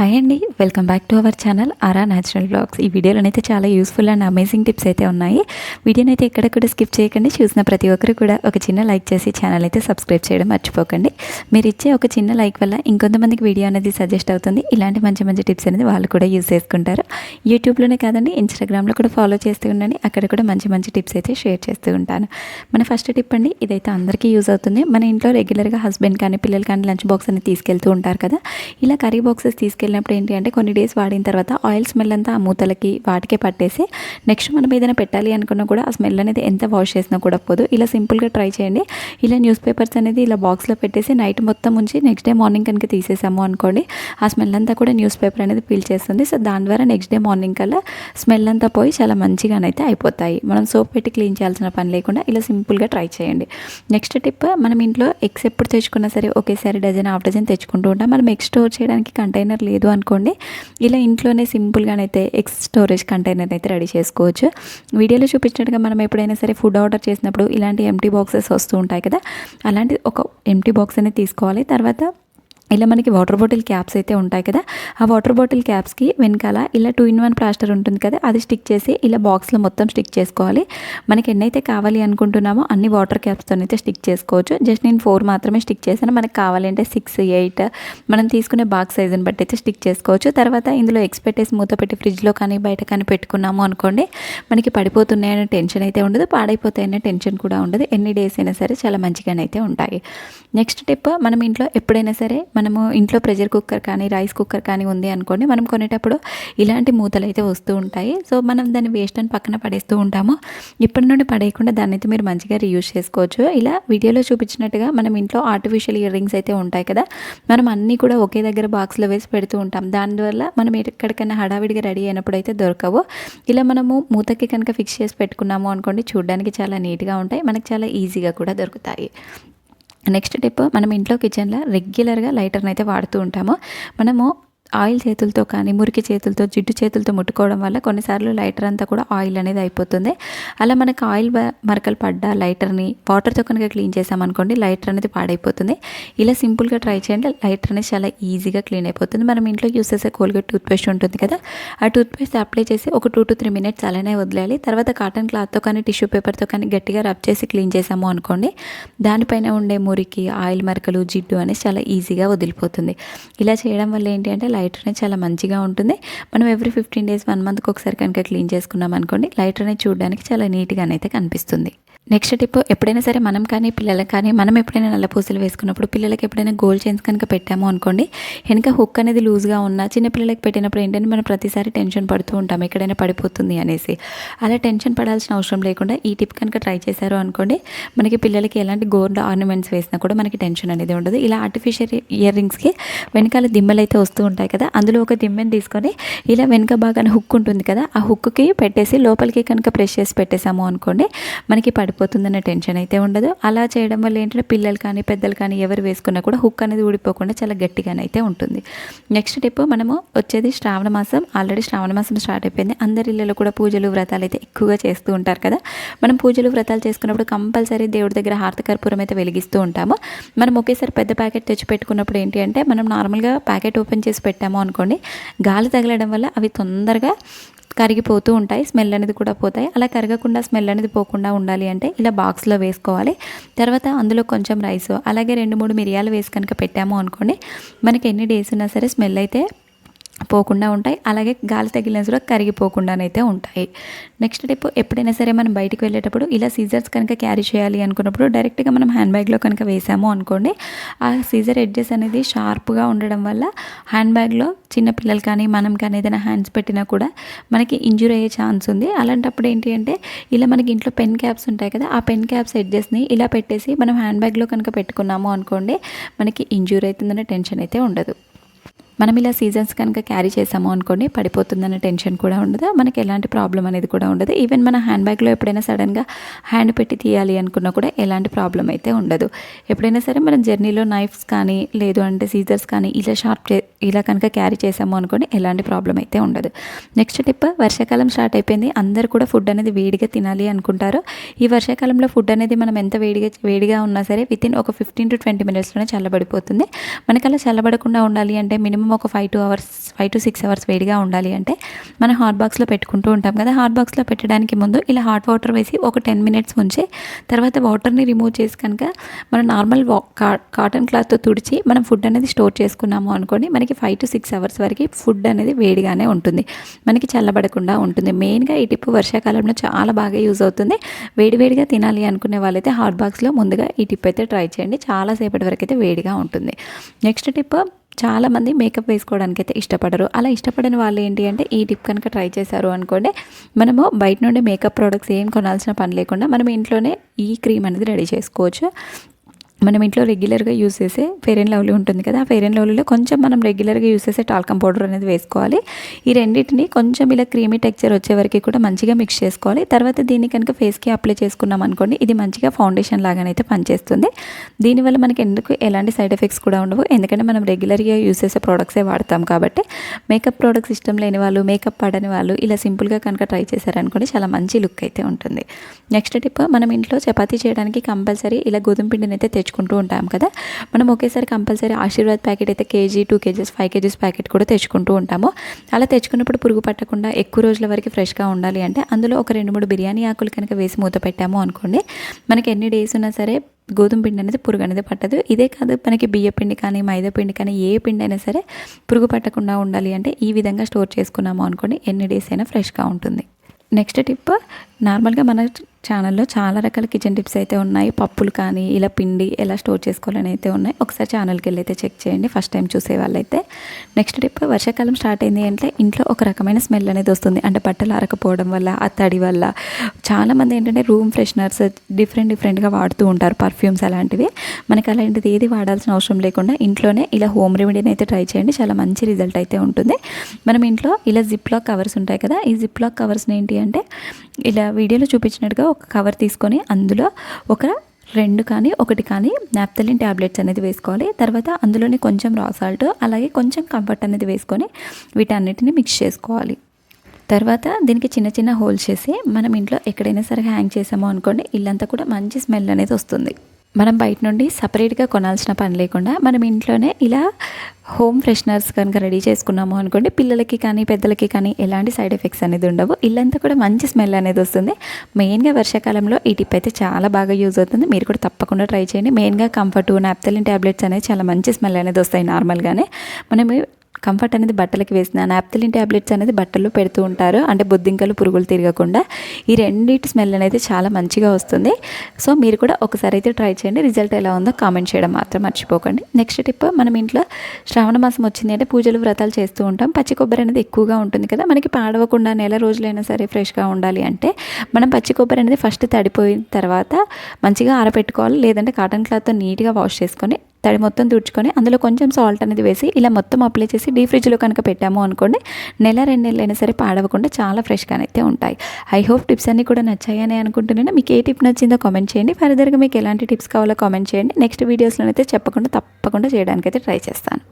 Hi అండి welcome back to our channel Aura natural blogs ఈ వీడియోలో అయితే చాలా యూస్ఫుల్ అండ్ అమేజింగ్ టిప్స్ అయితే ఉన్నాయి. వీడియోని అయితే ఎక్కడెక్కడ స్కిప్ చేయకండి చూసిన ప్రతి ఒక్కరు కూడా ఒక చిన్న లైక్ చేసి ఛానల్ అయితే సబ్స్క్రైబ్ చేయడం మర్చిపోకండి. మీరు ఇచ్చే ఒక చిన్న లైక్ వల్ల ఇంకొంతమందికి వీడియో అనేది సజెస్ట్ అవుతుంది. ఇలాంటి మంచి మంచి టిప్స్ అనేది వాళ్ళు కూడా యూస్ చేసుకుంటారు. యూట్యూబ్లోనే కాదండి ఇన్స్టాగ్రామ్లో కూడా ఫాలో చేస్తూ ఉండండి. అక్కడ కూడా మంచి మంచి టిప్స్ అయితే షేర్ చేస్తూ ఉంటాను. మన ఫస్ట్ టిప్ అండి ఇదైతే అందరికీ యూజ్ అవుతుంది. మన ఇంట్లో రెగ్యులర్గా హస్బెండ్ కానీ పిల్లలు కానీ లంచ్ బాక్స్ అనేది తీసుకెళ్తూ ఉంటారు కదా. ఇలా కర్రీ బాక్సెస్ వెళ్ళినప్పుడు ఏంటి అంటే కొన్ని డేస్ వాడిన తర్వాత ఆయిల్ స్మెల్ అంతా ఆ మూతలకి వాటికే పట్టేసి నెక్స్ట్ మనం ఏదైనా పెట్టాలి అనుకున్నా కూడా ఆ స్మెల్ అనేది ఎంత వాష్ చేసినా కూడా పోదు. ఇలా సింపుల్గా ట్రై చేయండి. ఇలా న్యూస్ పేపర్స్ అనేది ఇలా బాక్స్లో పెట్టేసి నైట్ మొత్తం ఉంచి నెక్స్ట్ డే మార్నింగ్ కనుక తీసేసాము అనుకోండి ఆ స్మెల్ అంతా కూడా న్యూస్ పేపర్ అనేది పీల్ చేస్తుంది. సో దాని ద్వారా నెక్స్ట్ డే మార్నింగ్ కల్లా స్మెల్ అంతా పోయి చాలా మంచిగానైతే అయిపోతాయి. మనం సోప్ పెట్టి క్లీన్ చేయాల్సిన పని లేకుండా ఇలా సింపుల్గా ట్రై చేయండి. నెక్స్ట్ టిప్ మనం ఇంట్లో ఎగ్స్ ఎప్పుడు తెచ్చుకున్నా సరే ఒకేసారి డజన్ హాఫ్ డజన్ తెచ్చుకుంటూ ఉంటాం. మనం ఎగ్ స్టోర్ చేయడానికి కంటైనర్ లేదు అనుకోండి. ఇలా ఇంట్లోనే సింపుల్గానైతే ఎక్స్ స్టోరేజ్ కంటైనర్ అయితే రెడీ చేసుకోవచ్చు. వీడియోలో చూపించినట్టుగా మనం ఎప్పుడైనా సరే ఫుడ్ ఆర్డర్ చేసినప్పుడు ఇలాంటి ఎంటీ బాక్సెస్ వస్తూ ఉంటాయి కదా. అలాంటి ఒక ఎంటీ బాక్స్ అనేది తీసుకోవాలి. తర్వాత ఇలా మనకి వాటర్ బాటిల్ క్యాప్స్ అయితే ఉంటాయి కదా ఆ వాటర్ బాటిల్ క్యాప్స్కి వెనకాల ఇలా టూ ఇన్ వన్ ప్లాస్టర్ ఉంటుంది కదా అది స్టిక్ చేసి ఇలా బాక్స్లో మొత్తం స్టిక్ చేసుకోవాలి. మనకి ఎన్నైతే కావాలి అనుకుంటున్నామో అన్ని వాటర్ క్యాప్స్తో అయితే స్టిక్ చేసుకోవచ్చు. జస్ట్ నేను ఫోర్ మాత్రమే స్టిక్ చేశాను. మనకి కావాలంటే సిక్స్ ఎయిట్ మనం తీసుకునే బాక్స్ సైజుని బట్టి అయితే స్టిక్ చేసుకోవచ్చు. తర్వాత ఇందులో ఎక్స్పెక్టేసి మూత పెట్టి ఫ్రిడ్జ్లో కానీ బయట కానీ పెట్టుకున్నాము అనుకోండి మనకి పడిపోతున్నాయనే టెన్షన్ అయితే ఉండదు పాడైపోతాయనే టెన్షన్ కూడా ఉండదు. ఎన్ని డేస్ అయినా సరే చాలా మంచిగానైతే ఉంటాయి. నెక్స్ట్ టిప్ మనం ఇంట్లో ఎప్పుడైనా సరే మనము ఇంట్లో ప్రెషర్ కుక్కర్ కానీ రైస్ కుక్కర్ కానీ ఉంది అనుకోండి మనం కొనేటప్పుడు ఇలాంటి మూతలు అయితే వస్తూ ఉంటాయి. సో మనం దాన్ని వేస్ట్ అని పక్కన పడేస్తూ ఉంటాము. ఇప్పటి నుండి పడేయకుండా దాన్ని అయితే మీరు మంచిగా రీయూజ్ చేసుకోవచ్చు. ఇలా వీడియోలో చూపించినట్టుగా మనం ఇంట్లో ఆర్టిఫిషియల్ ఇయర్ రింగ్స్ అయితే ఉంటాయి కదా మనం అన్నీ కూడా ఒకే దగ్గర బాక్స్లో వేసి పెడుతూ ఉంటాం. దానివల్ల మనం ఎక్కడికైనా హడావిడిగా రెడీ అయినప్పుడు అయితే దొరకవు. ఇలా మనము మూతకి కనుక ఫిక్స్ చేసి పెట్టుకున్నాము అనుకోండి చూడడానికి చాలా నీట్గా ఉంటాయి. మనకు చాలా ఈజీగా కూడా దొరుకుతాయి. నెక్స్ట్ టిప్ మనం ఇంట్లో కిచెన్లో రెగ్యులర్గా లైటర్ని అయితే వాడుతూ ఉంటాము. మనము ఆయిల్ చేతులతో కానీ మురికి చేతులతో జిడ్డు చేతులతో ముట్టుకోవడం వల్ల కొన్నిసార్లు లైటర్ అంతా కూడా ఆయిల్ అనేది అయిపోతుంది. అలా మనకు ఆయిల్ మరకలు పడ్డ లైటర్ని వాటర్తో కనుక క్లీన్ చేసామనుకోండి లైటర్ అనేది పాడైపోతుంది. ఇలా సింపుల్గా ట్రై చేయండి. లైటర్ అనేది చాలా ఈజీగా క్లీన్ అయిపోతుంది. మనం ఇంట్లో యూస్ చేసే కోల్గేట్ టూత్పేస్ట్ ఉంటుంది కదా ఆ టూత్పేస్ట్ అప్లై చేసి ఒక టూ టు త్రీ మినిట్స్ అలానే వదిలేయాలి. తర్వాత కాటన్ క్లాత్తో కానీ టిష్యూ పేపర్తో కానీ గట్టిగా రబ్ చేసి క్లీన్ చేసాము అనుకోండి దానిపైన ఉండే మురికి ఆయిల్ మరకలు జిడ్డు అనేది చాలా ఈజీగా వదిలిపోతుంది. ఇలా చేయడం వల్ల ఏంటి అంటే లైటర్నే చాలా మంచిగా ఉంటుంది. మనం ఎవ్రీ ఫిఫ్టీన్ డేస్ వన్ మంత్కి ఒకసారి కనుక క్లీన్ చేసుకున్నాం అనుకోండి లైటర్ చూడడానికి చాలా నీట్గానైతే కనిపిస్తుంది. నెక్స్ట్ టిప్ ఎప్పుడైనా సరే మనం కానీ పిల్లలకు కానీ మనం ఎప్పుడైనా నల్ల పూసలు వేసుకున్నప్పుడు పిల్లలకి ఎప్పుడైనా గోల్డ్ చైన్స్ కనుక పెట్టాము అనుకోండి వెనక హుక్ అనేది లూజ్గా ఉన్న చిన్న పిల్లలకి పెట్టినప్పుడు ఏంటంటే మనం ప్రతిసారి టెన్షన్ పడుతూ ఉంటాం ఎక్కడైనా పడిపోతుంది అనేసి. అలా టెన్షన్ పడాల్సిన అవసరం లేకుండా ఈ టిప్ కనుక ట్రై చేశారు అనుకోండి మనకి పిల్లలకి ఎలాంటి గోల్డ్ ఆర్నమెంట్స్ వేసినా కూడా మనకి టెన్షన్ అనేది ఉండదు. ఇలా ఆర్టిఫిషియల్ ఇయర్ రింగ్స్కి వెనకాల దిమ్మలు అయితే వస్తూ ఉంటాయి కదా అందులో ఒక దిమ్మెని తీసుకొని ఇలా వెనక బాగానే హుక్ ఉంటుంది కదా ఆ హుక్కి పెట్టేసి లోపలికి కనుక ప్రెస్ చేసి పెట్టేసాము అనుకోండి మనకి పడిపోతుందన్న టెన్షన్ అయితే ఉండదు. అలా చేయడం వల్ల ఏంటంటే పిల్లలు కానీ పెద్దలు కానీ ఎవరు వేసుకున్నా కూడా హుక్ అనేది ఊడిపోకుండా చాలా గట్టిగానైతే ఉంటుంది. నెక్స్ట్ టిప్ మనము వచ్చేది శ్రావణ మాసం. ఆల్రెడీ శ్రావణ మాసం స్టార్ట్ అయిపోయింది. అందరి ఇళ్ళలో కూడా పూజలు వ్రతాలు అయితే ఎక్కువగా చేస్తూ ఉంటారు కదా. మనం పూజలు వ్రతాలు చేసుకున్నప్పుడు కంపల్సరీ దేవుడి దగ్గర హార్తకర్పూరం అయితే వెలిగిస్తూ ఉంటాము. మనం ఒకేసారి పెద్ద ప్యాకెట్ తెచ్చి పెట్టుకున్నప్పుడు ఏంటి అంటే మనం నార్మల్గా ప్యాకెట్ ఓపెన్ చేసి పెట్టాము అనుకోండి గాలి తగలడం వల్ల అవి తొందరగా కరిగిపోతూ ఉంటాయి స్మెల్ అనేది కూడా పోతాయి. అలా కరగకుండా స్మెల్ అనేది పోకుండా ఉండాలి అంటే ఇలా బాక్స్లో వేసుకోవాలి. తర్వాత అందులో కొంచెం రైస్ అలాగే రెండు మూడు మిరియాలు వేసి కనుక పెట్టాము అనుకోండి మనకి ఎన్ని డేస్ ఉన్నా సరే స్మెల్ అయితే పోకుండా ఉంటాయి. అలాగే గాలి తగిలిన కూడా కరిగిపోకుండానైతే ఉంటాయి. నెక్స్ట్ టిప్ ఎప్పుడైనా సరే మనం బయటికి వెళ్ళేటప్పుడు ఇలా సీజర్స్ కనుక క్యారీ చేయాలి అనుకున్నప్పుడు డైరెక్ట్గా మనం హ్యాండ్ బ్యాగ్లో కనుక వేసాము అనుకోండి ఆ సీజర్ ఎడ్జెస్ అనేది షార్ప్గా ఉండడం వల్ల హ్యాండ్ బ్యాగ్లో చిన్న పిల్లలు కానీ మనం కానీ ఏదైనా హ్యాండ్స్ పెట్టినా కూడా మనకి ఇంజూర్ అయ్యే ఛాన్స్ ఉంది. అలాంటప్పుడు ఏంటి అంటే ఇలా మనకి ఇంట్లో పెన్ క్యాప్స్ ఉంటాయి కదా ఆ పెన్ క్యాప్స్ ఎడ్జెస్ని ఇలా పెట్టేసి మనం హ్యాండ్ బ్యాగ్లో కనుక పెట్టుకున్నాము అనుకోండి మనకి ఇంజూర్ అవుతుందనే టెన్షన్ అయితే ఉండదు. మనం ఇలా సీజన్స్ కనుక క్యారీ చేసాము అనుకోండి పడిపోతుందన్న టెన్షన్ కూడా ఉండదు. మనకి ఎలాంటి ప్రాబ్లం అనేది కూడా ఉండదు. ఈవెన్ మన హ్యాండ్ బ్యాగ్లో ఎప్పుడైనా సడన్గా హ్యాండ్ పెట్టి తీయాలి అనుకున్నా కూడా ఎలాంటి ప్రాబ్లం అయితే ఉండదు. ఎప్పుడైనా సరే మనం జర్నీలో నైఫ్స్ కానీ లేదు అంటే సీజర్స్ కానీ ఇలా షార్ప్ చే ఇలా కనుక క్యారీ చేసాము అనుకోండి ఎలాంటి ప్రాబ్లం అయితే ఉండదు. నెక్స్ట్ టిప్ వర్షాకాలం స్టార్ట్ అయిపోయింది. అందరు కూడా ఫుడ్ అనేది వేడిగా తినాలి అనుకుంటారు. ఈ వర్షాకాలంలో ఫుడ్ అనేది మనం ఎంత వేడిగా వేడిగా ఉన్నా సరే విత్ ఇన్ ఒక ఫిఫ్టీన్ టు ట్వంటీ మినిట్స్లోనే చల్లబడిపోతుంది. మనకి అలా చల్లబడకుండా ఉండాలి అంటే మినిమం ఒక five to hours five to six hours వేడిగా ఉండాలి అంటే మనం హాట్ బాక్స్లో పెట్టుకుంటూ ఉంటాం కదా. హాట్ బాక్స్లో పెట్టడానికి ముందు ఇలా హాట్ వాటర్ వేసి ఒక టెన్ మినిట్స్ ఉంచి తర్వాత వాటర్ని రిమూవ్ చేసి కనుక మనం నార్మల్ వా కాటన్ క్లాత్తో తుడిచి మనం ఫుడ్ అనేది స్టోర్ చేసుకున్నాము అనుకోండి మనకి ఫైవ్ టు సిక్స్ అవర్స్ వరకు ఫుడ్ అనేది వేడిగానే ఉంటుంది. మనకి చల్లబడకుండా ఉంటుంది. మెయిన్గా ఈ టిప్పు వర్షాకాలంలో చాలా బాగా యూజ్ అవుతుంది. వేడివేడిగా తినాలి అనుకునే వాళ్ళైతే హాట్ బాక్స్లో ముందుగా ఈ టిప్ అయితే ట్రై చేయండి. చాలాసేపటి వరకు అయితే వేడిగా ఉంటుంది. నెక్స్ట్ టిప్ చాలామంది మేకప్ వేసుకోవడానికి అయితే ఇష్టపడరు. అలా ఇష్టపడని వాళ్ళు ఏంటి అంటే ఈ టిప్ కనుక ట్రై చేశారు అనుకోండి మనము బయట నుండి మేకప్ ప్రోడక్ట్స్ ఏం కొనాల్సిన పని లేకుండా మనం ఇంట్లోనే ఈ క్రీమ్ అనేది రెడీ చేసుకోవచ్చు. మనం ఇంట్లో రెగ్యులర్గా యూస్ చేసే ఫెయిర్ అండ్ లవ్లీ ఉంటుంది కదా. ఆ ఫెయిర్ అండ్ లవ్లీలో కొంచెం మనం రెగ్యులర్గా యూస్ చేసే టాల్కమ్ పౌడర్ అనేది వేసుకోవాలి. ఈ రెండింటిని కొంచెం ఇలా క్రీమీ టెక్చర్ వచ్చే వరకు కూడా మంచిగా మిక్స్ చేసుకోవాలి. తర్వాత దీన్ని కనుక ఫేస్కి అప్లై చేసుకున్నాం అనుకోండి ఇది మంచిగా ఫౌండేషన్ లాగానైతే పనిచేస్తుంది. దీనివల్ల మనకి ఎందుకు ఎలాంటి సైడ్ ఎఫెక్ట్స్ కూడా ఉండవు. ఎందుకంటే మనం రెగ్యులర్గా యూస్ చేసే ప్రోడక్ట్సే వాడతాం కాబట్టి మేకప్ ప్రోడక్ట్స్ ఇష్టం లేని వాళ్ళు మేకప్ పడని వాళ్ళు ఇలా సింపుల్గా కనుక ట్రై చేశారనుకోండి చాలా మంచి లుక్ అయితే ఉంటుంది. నెక్స్ట్ టిప్ మనం ఇంట్లో చపాతీ చేయడానికి కంపల్సరీ ఇలా గోధుమ పిండిని అయితే తెచ్చుకుంటూ ఉంటాం కదా. మనం ఒకేసారి కంపల్సరీ ఆశీర్వాద్ ప్యాకెట్ అయితే KG two KGs five KGs packet కూడా తెచ్చుకుంటూ ఉంటాము. అలా తెచ్చుకున్నప్పుడు పురుగు పట్టకుండా ఎక్కువ రోజుల వరకు ఫ్రెష్గా ఉండాలి అంటే అందులో ఒక రెండు మూడు బిర్యానీ ఆకులు కనుక వేసి మూత పెట్టాము అనుకోండి మనకి ఎన్ని డేస్ ఉన్నా సరే గోధుమ పిండి అనేది పురుగు అనేది పట్టదు. ఇదే కాదు మనకి బియ్య పిండి కానీ మైదా పిండి కానీ ఏ పిండి అయినా సరే పురుగు పట్టకుండా ఉండాలి అంటే ఈ విధంగా స్టోర్ చేసుకున్నాము అనుకోండి ఎన్ని డేస్ అయినా ఫ్రెష్గా ఉంటుంది. నెక్స్ట్ టిప్ నార్మల్గా మన ఛానల్లో చాలా రకాల కిచెన్ టిప్స్ అయితే ఉన్నాయి. పప్పులు కానీ ఇలా పిండి ఎలా స్టోర్ చేసుకోవాలని అయితే ఉన్నాయి. ఒకసారి ఛానల్కి వెళ్ళి అయితే చెక్ చేయండి. ఫస్ట్ టైం చూసే వాళ్ళైతే. నెక్స్ట్ టిప్ వర్షాకాలం స్టార్ట్ అయింది అంటే ఇంట్లో ఒక రకమైన స్మెల్ అనేది వస్తుంది. అంటే బట్టలు ఆరకపోవడం వల్ల ఆ తడి వల్ల. చాలామంది ఏంటంటే రూమ్ ఫ్రెషనర్స్ డిఫరెంట్ డిఫరెంట్గా వాడుతూ ఉంటారు. పర్ఫ్యూమ్స్ అలాంటివి. మనకి అలాంటిది ఏది వాడాల్సిన అవసరం లేకుండా ఇంట్లోనే ఇలా హోమ్ రెమెడీని అయితే ట్రై చేయండి. చాలా మంచి రిజల్ట్ అయితే ఉంటుంది. మనం ఇంట్లో ఇలా జిప్ లాక్ కవర్స్ ఉంటాయి కదా. ఈ జిప్ లాక్ కవర్స్ని ఏంటి అంటే ఇలా వీడియోలో చూపించినట్టుగా ఒక కవర్ తీసుకొని అందులో ఒక రెండు కానీ ఒకటి కానీ నాప్తలిన్ ట్యాబ్లెట్స్ అనేది వేసుకోవాలి. తర్వాత అందులోనే కొంచెం రా సాల్ట్ అలాగే కొంచెం కంఫర్ట్ అనేది వేసుకొని వీటన్నిటిని మిక్స్ చేసుకోవాలి. తర్వాత దీనికి చిన్న చిన్న హోల్స్ చేసి మనం ఇంట్లో ఎక్కడైనా సరే హ్యాంగ్ చేసామో అనుకోండి ఇల్లంతా కూడా మంచి స్మెల్ అనేది వస్తుంది. మనం బయట నుండి సపరేట్గా కొనాల్సిన పని లేకుండా మనం ఇంట్లోనే ఇలా హోమ్ ఫ్రెషనర్స్ కనుక రెడీ చేసుకున్నాము అనుకోండి పిల్లలకి కానీ పెద్దలకి కానీ ఎలాంటి సైడ్ ఎఫెక్ట్స్ అనేది ఉండవు. ఇల్లంతా కూడా మంచి స్మెల్ అనేది వస్తుంది. మెయిన్గా వర్షాకాలంలో ఈ టిప్ అయితే చాలా బాగా యూజ్ అవుతుంది. మీరు కూడా తప్పకుండా ట్రై చేయండి. మెయిన్గా కంఫర్ట్ నాప్తలిన్ ట్యాబ్లెట్స్ అనేది చాలా మంచి స్మెల్ అనేది వస్తాయి నార్మల్గానే. మనం కంఫర్ట్ అనేది బట్టలకి వేసిన నాప్తలిన్ ట్యాబ్లెట్స్ అనేది బట్టల్లో పెడుతూ ఉంటారు. అంటే బొద్దింకలు పురుగులు తిరగకుండా. ఈ రెండింటి స్మెల్ అనేది చాలా మంచిగా వస్తుంది. సో మీరు కూడా ఒకసారి అయితే ట్రై చేయండి. రిజల్ట్ ఎలా ఉందో కామెంట్ చేయడం మాత్రం మర్చిపోకండి. నెక్స్ట్ టిప్ మనం ఇంట్లో శ్రావణ మాసం వచ్చింది అంటే పూజలు వ్రతాలు చేస్తూ ఉంటాం. పచ్చి కొబ్బరి అనేది ఎక్కువగా ఉంటుంది కదా. మనకి పాడవకుండా నెల రోజులైనా సరే ఫ్రెష్గా ఉండాలి అంటే మనం పచ్చి కొబ్బరి అనేది ఫస్ట్ తడిపోయిన తర్వాత మంచిగా ఆరబెట్టుకోవాలి. లేదంటే కాటన్ క్లాత్తో నీట్గా వాష్ చేసుకొని తడి మొత్తం తుడుచుకొని అందులో కొంచెం సాల్ట్ అనేది వేసి ఇలా మొత్తం అప్లై చేసి డీ ఫ్రిడ్జ్లో కనుక పెట్టాము అనుకోండి నెల రెండు నెలలు అయినా సరే పాడవకుండా చాలా ఫ్రెష్గా అయితే ఉంటాయి. ఐ హోప్ టిప్స్ అన్నీ కూడా నచ్చాయని అనుకుంటున్నాను. మీకు ఏ టిప్ నచ్చిందో కామెంట్ చేయండి. ఫర్దర్గా మీకు ఎలాంటి టిప్స్ కావాలో కామెంట్ చేయండి. నెక్స్ట్ వీడియోస్లో అయితే చెప్పకుండా తప్పకుండా చేయడానికైతే ట్రై చేస్తాను.